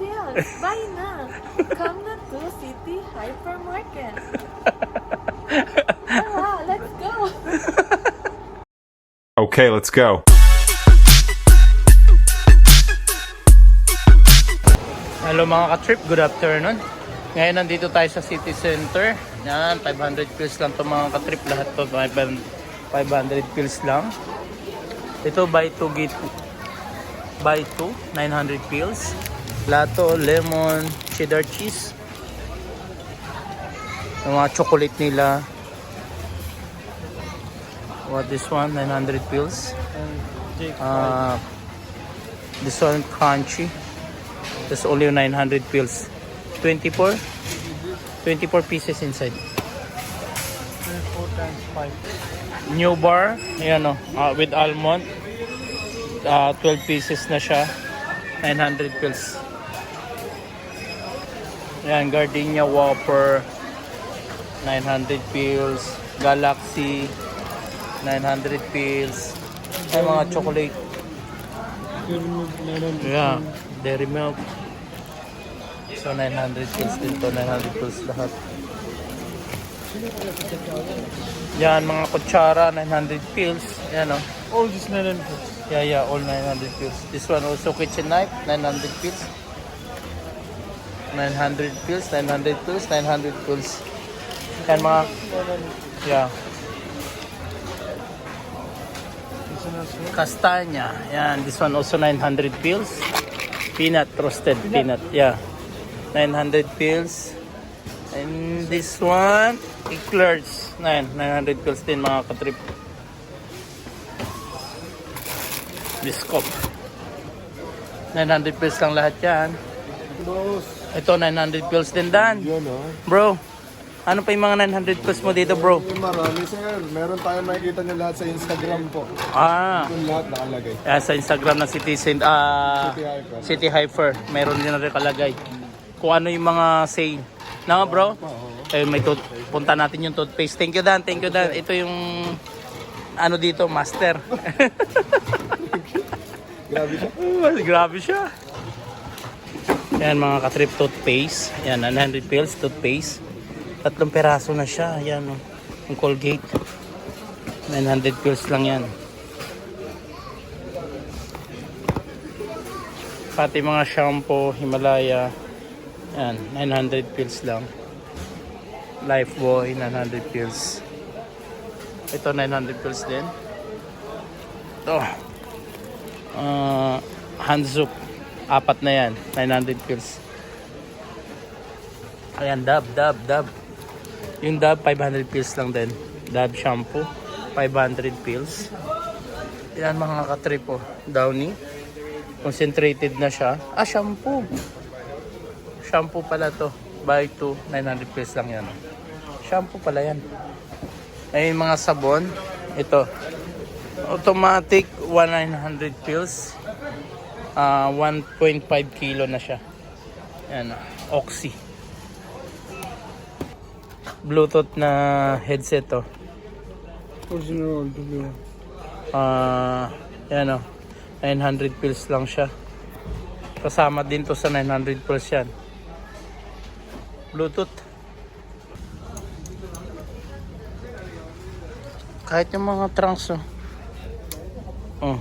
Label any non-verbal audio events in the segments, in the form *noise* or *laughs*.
pills. Buy na. Come na to City Hypermarket. *laughs* Tara, let's go. Okay, let's go. Hello mga ka-trip, good afternoon. Ngayon nandito tayo sa city center. Yan, 500 pills lang to mga ka-trip. Lahat to 500 pills lang. Ito buy 2 get buy 2, 900 pills. Lato, lemon, cheddar cheese. Yung mga chocolate nila. What this one? 900 pills. Uh, this one crunchy. There's only 900 pills. 24? 24 pieces inside. 4 times 5. New bar. Ayan o. ah, with almond. Ah, 12 pieces na siya. 900 pills. Ayan, Gardenia Whopper. 900 pills. Galaxy. 900 pills. Ay, mga chocolate. Yeah, dairy milk. So 900 pills din to, 900 pills lahat. Yan, mga kutsara, 900 pills. Yan o. All this 900 Yeah, yeah, all 900 pills. This one also kitchen knife, 900 pills. 900 pills, 900 pills, 900 pills. Yan mga, yeah. Kastanya. Yan, this one also 900 pills. Peanut, roasted peanut. Yeah. 900 pills. And this one, eclairs. 9, 900 pills din mga katrip. Biscop. 900 pills lang lahat yan. Boss, Ito, 900 pills din dan. yun oh. Bro, ano pa yung mga 900 pills mo dito bro? Eh, marami sir. Meron tayong makikita nyo lahat sa Instagram po. Ah, Yung lahat nakalagay. ah, sa Instagram ng Citizen, ah, City Hyper. City Hyper. Meron din na rin kalagay. Kung ano yung mga sale. Na bro? Eh, may tooth, punta natin yung toothpaste. Thank you Dan, thank you Dan. Ito yung ano dito, master. *laughs* Grabe siya. Grabe siya. Yan mga katrip toothpaste. Yan, 900 pills toothpaste. Tatlong peraso na siya. Yan, oh. yung Colgate. 900 pills lang yan. Pati mga shampoo, Himalaya. Yan, 900 pills lang. Lifebuoy, 900 pills. Ito, 900 pills din. Ito. Uh, Hanzup. Apat na yan. 900 pills. Ayan, dab, dab, dab. Yung dab, 500 pills lang din. Dab shampoo, 500 pills. Yan mga katrip oh. Downy. Concentrated na siya. Ah, shampoo. Shampoo pala to. Buy 2, 900 pills lang yan. Shampoo pala yan. Ayun mga sabon. Ito. Automatic 1900 pills. Ah, 1.5 kilo na siya. Yan, Oxy. Bluetooth na headset to. Original W. Ah, yan o. 900 pills lang siya. Kasama din to sa 900 pills yan. Bluetooth. Kahit yung mga trunks oh. Oh.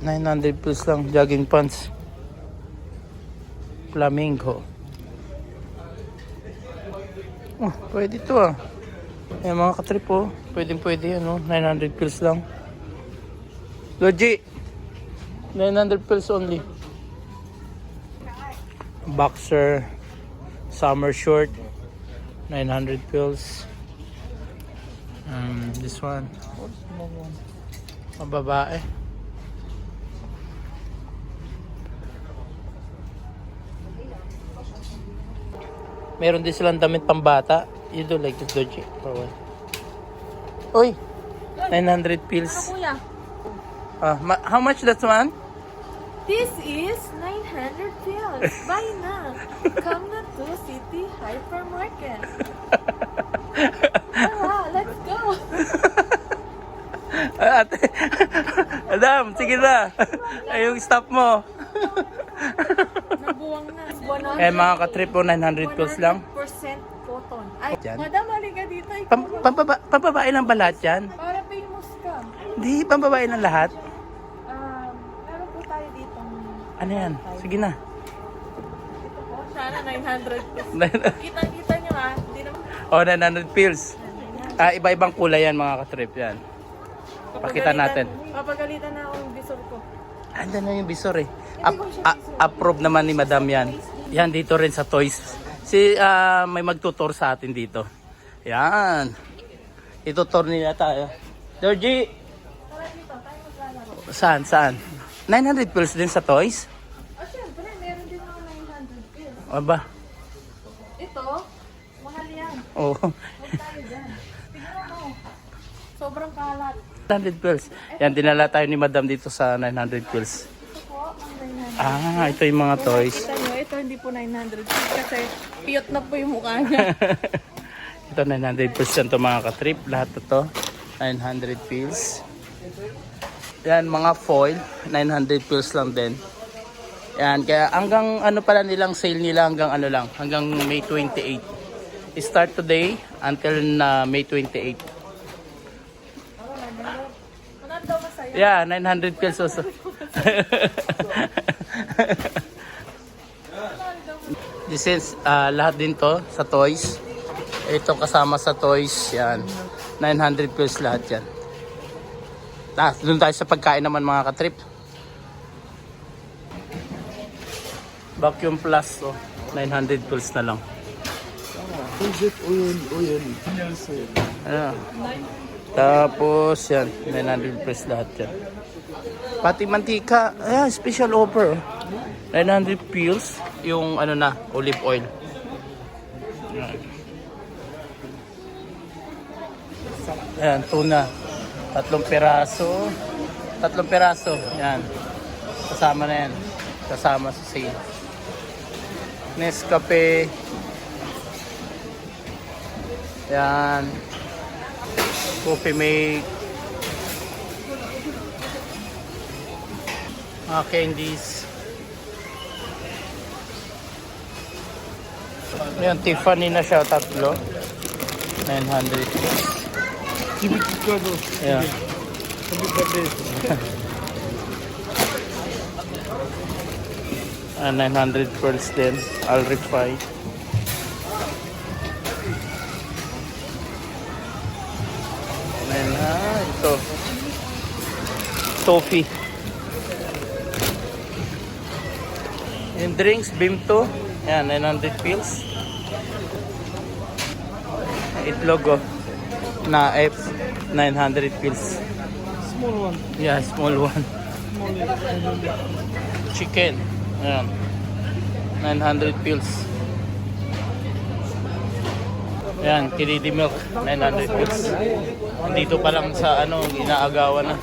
900 pills lang. Jogging pants. Flamingo. Oh, pwede to ah. Ayan mga katrip oh. Pwede pwede yan oh. 900 pills lang. Logi. 900 pills only. Boxer. Summer short. 900 pills. Um, this one. Mababae. Meron din silang damit pambata. You do like this, Doji. For what? Uy! 900 pills. Kuya, Ah, ma- how much that one? this is 900 pills. *laughs* Buy na. Come na to City Hypermarket. *laughs* Tara, let's go. *laughs* Ah, Ate, Adam, sige na. Ay, yung stop mo. Buwang na. 100 Eh mga katrip po, 900 pills lang. 100% cotton. Ay, Yan. madam, halika dito. Ikaw Pam, pampaba, pampabae lang ba lahat yan? Para famous ka. Hindi, pampabae lang lahat. Um, meron po tayo dito. Ano yan? Sige na. Ito po, sana 900 pesos. *laughs* Kita-kita nyo ah. Hindi naman. o, 900 pills. Ah, iba-ibang kulay yan mga katrip yan. Pakita natin. Papagalitan na ako yung visor ko. Andun na yung visor eh. Up, a- approve naman ni madam yan. Yan dito rin sa toys. Si ah, may magtutor sa atin dito. Yan. Itutor nila tayo. Georgie! Saan? Saan? 900 pills din sa toys? Ah, syempre, meron din ako 900 pills. Aba. Ito, mahal yan. Oh. Huwag tayo dyan. Tignan mo. Sobrang kalat. 900 pills. Yan, dinala tayo ni madam dito sa 900 pills. Ito po, ang 900. Ah, ito yung mga toys. Hindi po 900 pills kasi piyot na po yung mukha niya. *laughs* ito 900 pills yan to mga katrip. Lahat ito. 900 pills. Yan, mga foil. 900 pills lang din. Yan, kaya hanggang ano pala nilang sale nila hanggang ano lang, hanggang May 28. Start today until na May 28. Ano daw masaya? Yeah, 900 pills also. This is ah, lahat din to sa toys. Ito kasama sa toys, yan. 900 pills lahat yan. Ah, doon tayo sa pagkain naman mga katrip. Vacuum plus, oh. 900 pills na lang. Ayan. Tapos yan, 900 pills lahat yan. Pati mantika, ayan, special offer. oh. 900 pills, yung ano na, olive oil. Ayan. Ayan, tuna. Tatlong peraso. Tatlong peraso. Yan. Kasama na yan. Kasama sa sale. Nescafe. Yan. Coffee mate. Mga candies. Ayan, Tiffany na siya, tatlo. 900. Yeah. Ah, 900 pearls din. I'll reply. Ayan na, ito. Toffee. Yung drinks, Bimto. Yan, 900 pills. Itlog, oh. Na F, 900 pills. Small one. Yeah, small one. Chicken. Ayan. 900 pills. Ayan, Kinidi milk. 900 pills. Dito pa lang sa ano, inaagawan na.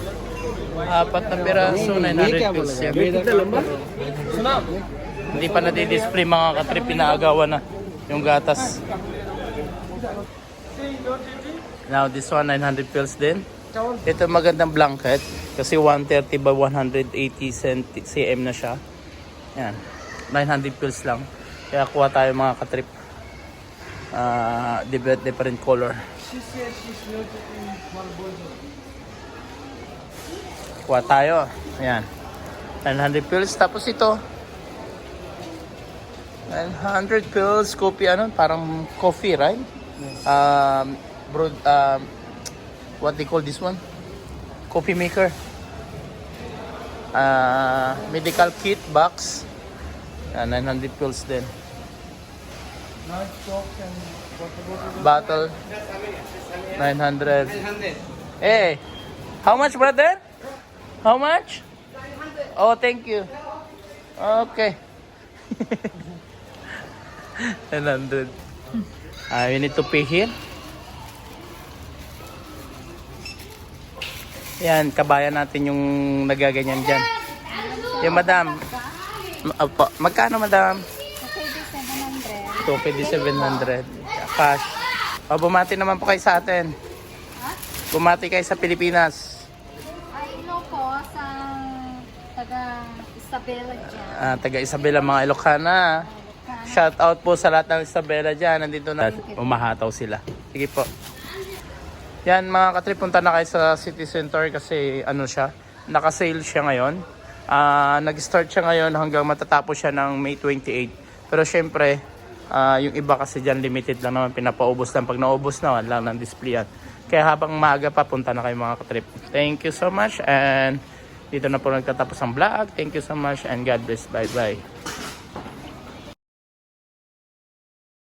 Apat na piraso, 900 pills. Yan. Hindi pa nadi-display mga katrip, inaagawan na. Yung gatas. Now, this one, 900 pills din. Ito magandang blanket kasi 130 by 180 cent cm na siya. Yan. 900 pills lang. Kaya kuha tayo mga katrip. Ah, different different color. Kuha tayo. Ayan. 900 pills tapos ito 900 pills coffee ano parang coffee right um brewed um what they call this one? Coffee maker. Uh, medical kit box. Uh, 900 pills then. bottle. 900 hey how much brother? How much? Oh thank you. Okay. *laughs* 900 uh, you need to pay here Yan, kabayan natin yung nagaganyan dyan. Yung madam. Ma- Opo. Magkano madam? Okay, di 700. 250, 700. Cash. O, bumati naman po kayo sa atin. Bumati kayo sa Pilipinas. Ay, po sa taga Isabela dyan. Ah, taga Isabela mga Ilocana. Shout out po sa lahat ng Isabela dyan. Nandito na. Umahataw sila. Sige po. Yan mga katrip, punta na kayo sa city center kasi ano siya, naka-sale siya ngayon. Ah, nag-start siya ngayon hanggang matatapos siya ng May 28. Pero syempre, ah, yung iba kasi dyan limited lang naman, pinapaubos lang. Pag naubos na, wala lang ng display yan. Kaya habang maaga pa, punta na kayo mga katrip. Thank you so much and dito na po nagtatapos ang vlog. Thank you so much and God bless. Bye-bye.